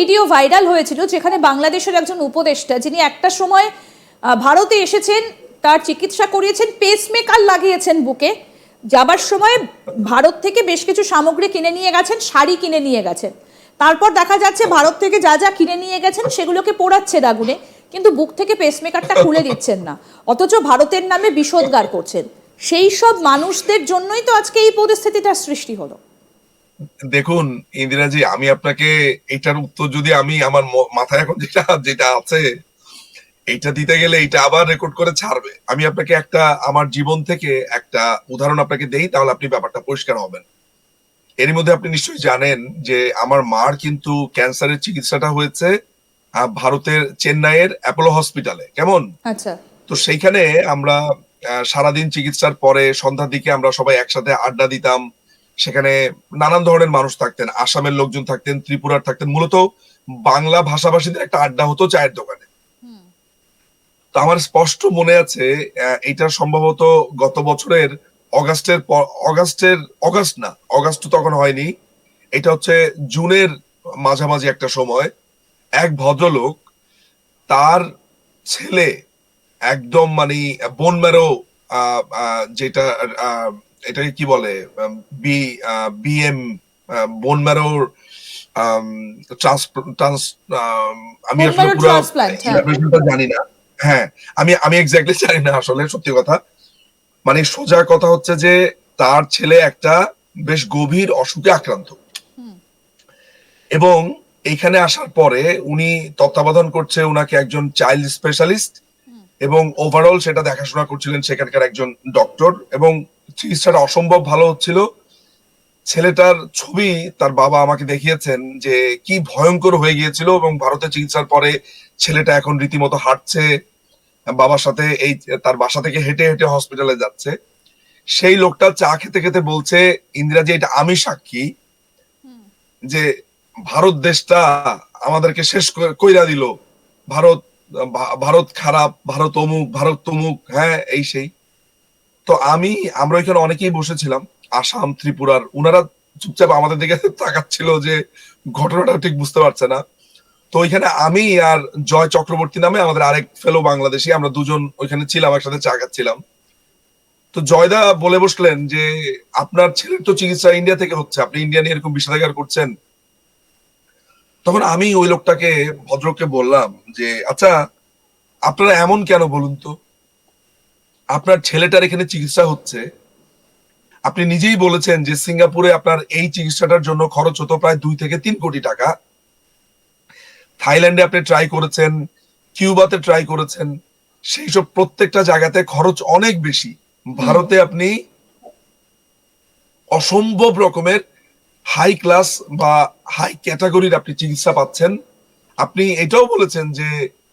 Video viral হয়েছিল যেখানে বাংলাদেশের একজন উপদেষ্টা যিনি একটা সময় ভারতে এসেছেন, তার চিকিৎসা করিয়েছেন পেসমেকার লাগিয়েছেন বুকে। যাবার সময় ভারত থেকে বেশ কিছু সামগ্রী কিনে নিয়ে গেছেন, শাড়ি কিনে নিয়ে গেছেন। তারপর দেখা যাচ্ছে ভারত থেকে যা যা কিনে নিয়ে গেছেন, সেগুলোকে পোড়াচ্ছেন আগুনে কিন্তু বুক থেকে পেসমেকারটা খুলে দিচ্ছেন না। অথচ ভারতের নামে বিষোদ্গার করছেন। সেই সব মানুষদের জন্যই তো আজকে এই পরিস্থিতিটার সৃষ্টি হলো। দেখুন ইন্দিরাজি আমি আপনাকে এটার উত্তর যদি আমি আমার মাথায় এখন যেটা যেটা আছে এটা দিতে গেলে এটা আবার রেকর্ড করে ছাড়বে। আমি আপনাকে একটা আমার জীবন থেকে একটা উদাহরণ আপনাকে দেই তাহলে আপনি ব্যাপারটা পরিষ্কার হবেন। এর মধ্যে আপনি নিশ্চয়ই জানেন যে আমার মার কিন্তু ক্যান্সারের চিকিৎসাটা হয়েছে ভারতের চেন্নাইয়ের অ্যাপোলো হসপিটালে। কেমন? আচ্ছা। তো সেইখানে আমরা সারাদিন চিকিৎসার পরে সন্ধ্যার দিকে আমরা সবাই একসাথে আড্ডা দিতাম সেখানে নানান ধরনের মানুষ থাকতেন আসামের লোকজন থাকতেন ত্রিপুরার থাকতেন মূলত বাংলা ভাষাভাষীদের একটা আড্ডা হতো চায়ের দোকানে। তো আমার স্পষ্ট মনে আছে আহ, এটা সম্ভবত গত বছরের অগাস্টের পর- অগাস্টের অগাস্ট না অগাস্ট তো তখন হয়নি এটা হচ্ছে জুনের মাঝামাঝি একটা সময় এক ভদ্রলোক তার ছেলে একদম মানে বোন ম্যারো যেটা আহ, এটাকে কি বলে? বি বিএম বোন ম্যারোর আমি আসলে পুরো transplant, হ্যাঁ। জানি না। হ্যাঁ আমি আমি এক্স্যাক্টলি জানি না আসলে সত্যি কথা। মানে সোজা কথা হচ্ছে যে তার ছেলে একটা বেশ গভীর অসুখে আক্রান্ত। এবং এইখানে আসার পরে উনি তত্ত্বাবধান করছে উনাকে একজন চাইল্ড স্পেশালিস্ট এবং ওভারঅল সেটা দেখাশোনা করছিলেন সেখানকার একজন ডক্টর এবং চিকিৎসাটা অসম্ভব ভালো হচ্ছিল। ছেলেটার ছবি তার বাবা আমাকে দেখিয়েছেন যে কি ভয়ঙ্কর হয়ে গিয়েছিল এবং ভারতে চিকিৎসার পরে ছেলেটা এখন রীতিমতো হাঁটছে, বাবার সাথে এই তার বাসা থেকে হেঁটে হেঁটে হসপিটালে যাচ্ছে। সেই লোকটা চা খেতে খেতে বলছে, ইন্দিরাজি, এটা আমি সাক্ষী যে ভারত দেশটা আমাদেরকে শেষ কইরা দিল। ভারত ভারত খারাপ, ভারত অমুক, ভারত তমুক হ্যাঁ এই সেই। তো আমি, আমরা ওইখানে অনেকেই বসেছিলাম। আসাম, ত্রিপুরার উনারা চুপচাপ আমাদের দিকে তাকাচ্ছিল যে ঘটনাটা ঠিক বুঝতে পারছে না। তো ওইখানে আমি আর জয় চক্রবর্তী নামে আমাদের আরেক ফেলো বাংলাদেশি, আমরা দুজন ওইখানে ছিলাম, একসাথে চা খাচ্ছিলাম। তো জয়দা বলে বসলেন যে, আপনার ছেলের তো চিকিৎসা ইন্ডিয়া থেকে হচ্ছে, আপনি ইন্ডিয়া নিয়ে এরকম বিষাদাগার করছেন? তখন আমি ওই লোকটাকে, ভদ্রকে বললাম যে আচ্ছা আপনারা এমন কেন বলুন তো? আপনার ছেলেটার এখানে চিকিৎসা হচ্ছে। আপনি নিজেই বলেছেন যে সিঙ্গাপুরে আপনার এই চিকিৎসাটার জন্য খরচ হতো প্রায় দুই থেকে তিন কোটি টাকা। থাইল্যান্ডে আপনি ট্রাই করেছেন কিউবাতে ট্রাই করেছেন সেই সব প্রত্যেকটা জায়গাতে খরচ অনেক বেশি। ভারতে আপনি অসম্ভব রকমের হাই ক্লাস বা হাই ক্যাটাগরির আপনি চিকিৎসা পাচ্ছেন। আপনি এটাও বলেছেন যে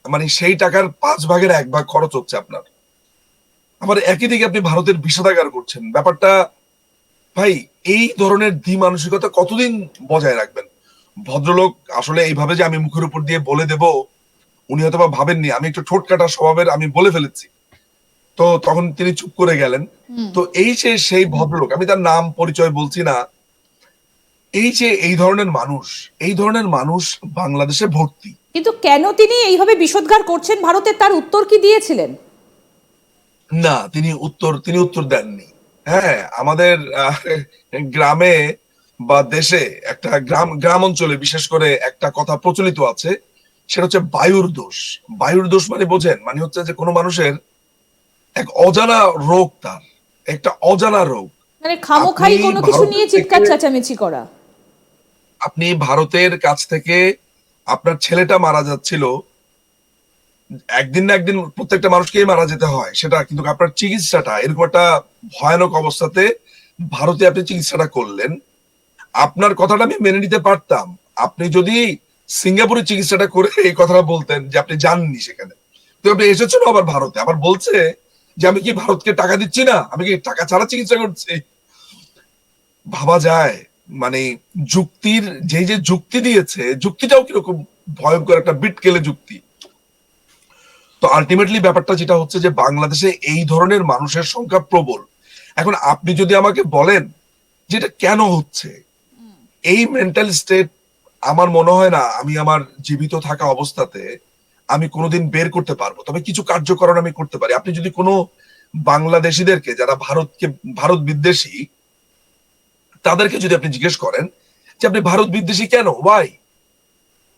মানে সেই টাকার পাঁচ ভাগের এক ভাগ খরচ হচ্ছে আপনার। আবার একই দিকে আপনি ভারতের বিষাদাগার করছেন। ব্যাপারটা ভাই এই ধরনের দ্বি মানসিকতা কতদিন বজায় রাখবেন? ভদ্রলোক আসলে এইভাবে যে আমি মুখের উপর দিয়ে বলে দেব উনি হয়তো বা ভাবেননি। আমি একটু ঠোঁট কাটা স্বভাবের আমি বলে ফেলেছি। তো তখন তিনি চুপ করে গেলেন। তো এই যে সেই ভদ্রলোক আমি তার নাম পরিচয় বলছি না এই যে এই ধরনের মানুষ এই ধরনের মানুষ বাংলাদেশে ভর্তি। কিন্তু কেন তিনি এইভাবে বিষোদ্গার করছেন? ভারতের তার উত্তর কি দিয়েছিলেন? না তিনি উত্তর তিনি উত্তর দেননি। হ্যাঁ আমাদের গ্রামে বা দেশে একটা গ্রাম গ্রাম অঞ্চলে বিশেষ করে একটা কথা প্রচলিত আছে সেটা হচ্ছে বায়ুর দোষ। বায়ুর দোষ মানে বোঝেন মানে হচ্ছে যে কোনো মানুষের এক অজানা রোগ তার একটা অজানা রোগ। মানে খামোখাই কোনো কিছু নিয়ে চিৎকার চেঁচামেচি করা। আপনি ভারতের কাছ থেকে আপনার ছেলেটা মারা যাচ্ছিল একদিন না একদিন প্রত্যেকটা মানুষকেই মারা যেতে হয়, সেটা কিন্তু আপনার চিকিৎসাটা, এরকম একটা ভয়ানক অবস্থাতে ভারতে আপনি চিকিৎসাটা করলেন। আপনার কথাটা আমি মেনে নিতে পারতাম। আপনি যদি সিঙ্গাপুরে চিকিৎসাটা করে এই কথাটা বলতেন যে আপনি যাননি সেখানে। তো আপনি এসেছেন আবার ভারতে, আবার বলছে যে আমি কি ভারতকে টাকা দিচ্ছি না? আমি কি টাকা ছাড়া চিকিৎসা করছি? ভাবা যায় মানে যুক্তির যে যে যুক্তি দিয়েছে, যুক্তিটাও কীরকম ভয়ঙ্কর একটা বিটকেলে যুক্তি। তো আলটিমেটলি ব্যাপারটা যেটা হচ্ছে যে বাংলাদেশে এই ধরনের মানুষের সংখ্যা প্রবল। এখন আপনি যদি আমাকে বলেন যেটা কেন হচ্ছে, এই মেন্টাল স্টেট আমার মনে হয় না আমি আমার জীবিত থাকা অবস্থাতে আমি কোনোদিন বের করতে পারব। তবে কিছু কার্যকরণ আমি করতে পারি। আপনি যদি কোনো বাংলাদেশিদেরকে, যারা ভারতকে, ভারত বিদ্বেষী, তাদেরকে যদি আপনি জিজ্ঞেস করেন যে আপনি ভারত বিদ্বেষী কেন? ওয়াই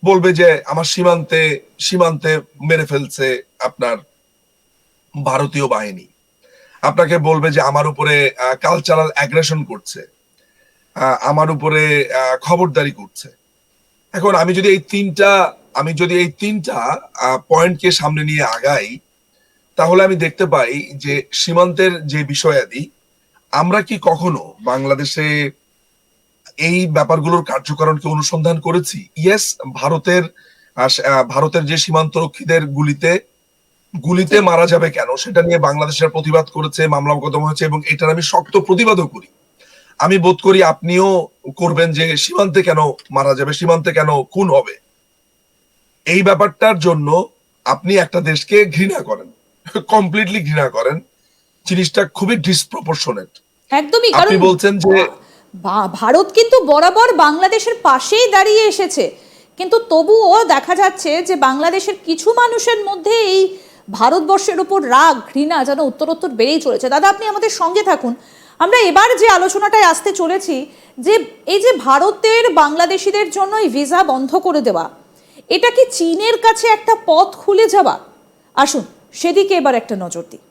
বলবে যে আমার সীমান্তে সীমান্তে মেরে ফেলছে আপনার ভারতীয় বাহিনী। আপনাকে বলবে যে আমার উপরে কালচারাল অ্যাগ্রেশন করছে আমার উপরে খবরদারি করছে। এখন আমি যদি এই তিনটা, আমি যদি এই তিনটা পয়েন্টকে সামনে নিয়ে আগাই, তাহলে আমি দেখতে পাই যে সীমান্তের যে বিষয়াদি, আমরা কি কখনো বাংলাদেশে এই ব্যাপারগুলোর কার্যকরণকে অনুসন্ধান করেছি। ইয়েস ভারতের ভারতের যে সীমান্তরক্ষীদের গুলিতে গুলিতে মারা যাবে কেন সেটা নিয়ে বাংলাদেশের প্রতিবাদ করেছে মামলা মোকদ্দমা হয়েছে এবং এটার আমি শক্ত প্রতিবাদও করি। আমি বোধ করি আপনিও করবেন যে সীমান্তে কেন মারা যাবে সীমান্তে কেন খুন হবে। এই ব্যাপারটার জন্য আপনি একটা দেশকে ঘৃণা করেন কমপ্লিটলি ঘৃণা করেন জিনিসটা খুবই ডিসপ্রপোর্শনেট একদমই আপনি বলছেন যে ভারত কিন্তু বরাবর বাংলাদেশের পাশেই দাঁড়িয়ে এসেছে। কিন্তু তবুও দেখা যাচ্ছে যে বাংলাদেশের কিছু মানুষের মধ্যে এই ভারতবর্ষের উপর রাগ, ঘৃণা যেন উত্তরোত্তর বেড়েই চলেছে। দাদা, আপনি আমাদের সঙ্গে থাকুন। আমরা এবার যে আলোচনাটায় আসতে চলেছি, যে এই যে ভারতের বাংলাদেশিদের জন্য এই ভিসা বন্ধ করে দেওয়া, এটা কি চীনের কাছে একটা পথ খুলে যাওয়া? আসুন, সেদিকে এবার একটা নজর দিই।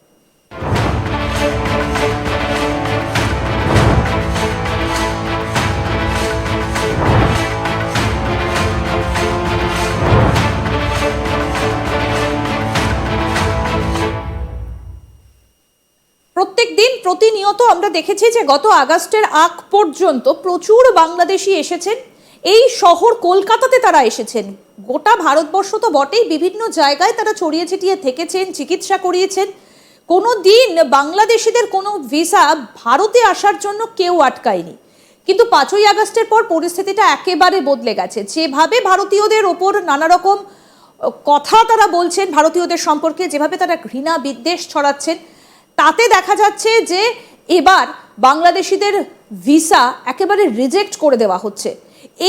প্রতিনিয়ত আমরা দেখেছি যে গত আগস্টের আগ পর্যন্ত প্রচুর বাংলাদেশি এসেছেন। এই শহর কলকাতাতে তারা এসেছেন। গোটা ভারতবর্ষ তো বটেই বিভিন্ন জায়গায় তারা ছড়িয়ে ছিটিয়ে থেকেছেন, চিকিৎসা করিয়েছেন। কোনো দিন বাংলাদেশিদের কোনো ভিসা ভারতে আসার জন্য কেউ আটকায়নি। কিন্তু পাঁচই আগস্টের পর পরিস্থিতিটা একেবারে বদলে গেছে। যেভাবে ভারতীয়দের ওপর নানা রকম কথা তারা বলছেন, ভারতীয়দের সম্পর্কে যেভাবে তারা ঘৃণা বিদ্বেষ ছড়াচ্ছেন তাতে দেখা যাচ্ছে যে এবার বাংলাদেশিদের ভিসা একেবারে রিজেক্ট করে দেওয়া হচ্ছে।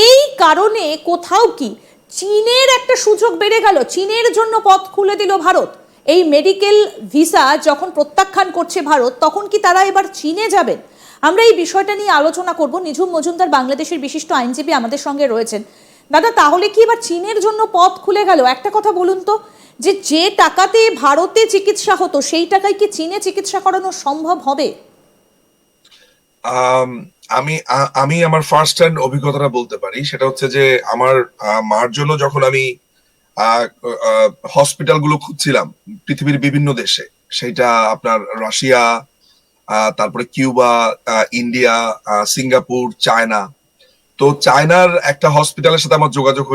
এই কারণে কোথাও কি চীনের একটা সুযোগ বেড়ে গেল, চীনের জন্য পথ খুলে দিল ভারত। এই মেডিকেল ভিসা যখন প্রত্যাখ্যান করছে ভারত, তখন কি তারা এবার চীনে যাবেন? আমরা এই বিষয়টা নিয়ে আলোচনা করব। নিঝুম মজুমদার বাংলাদেশের বিশিষ্ট আইনজীবী আমাদের সঙ্গে রয়েছেন দাদা তাহলে কি এবার চীনের জন্য পথ খুলে গেল? একটা কথা বলুন তো যে যে টাকাতে ভারতে চিকিৎসা হতো সেই টাকায় কি চীনে চিকিৎসা করানো সম্ভব হবে? আম, আমি আমি আমার ফার্স্ট হ্যান্ড অভিজ্ঞতাটা বলতে পারি। সেটা হচ্ছে যে আমার মার জন্য যখন আমি হসপিটালগুলো খুঁজছিলাম পৃথিবীর বিভিন্ন দেশে সেটা আপনার রাশিয়া তারপরে কিউবা ইন্ডিয়া সিঙ্গাপুর চায়না তো চায়নার একটা হসপিটালের সাথে আমার যোগাযোগ হয়েছে।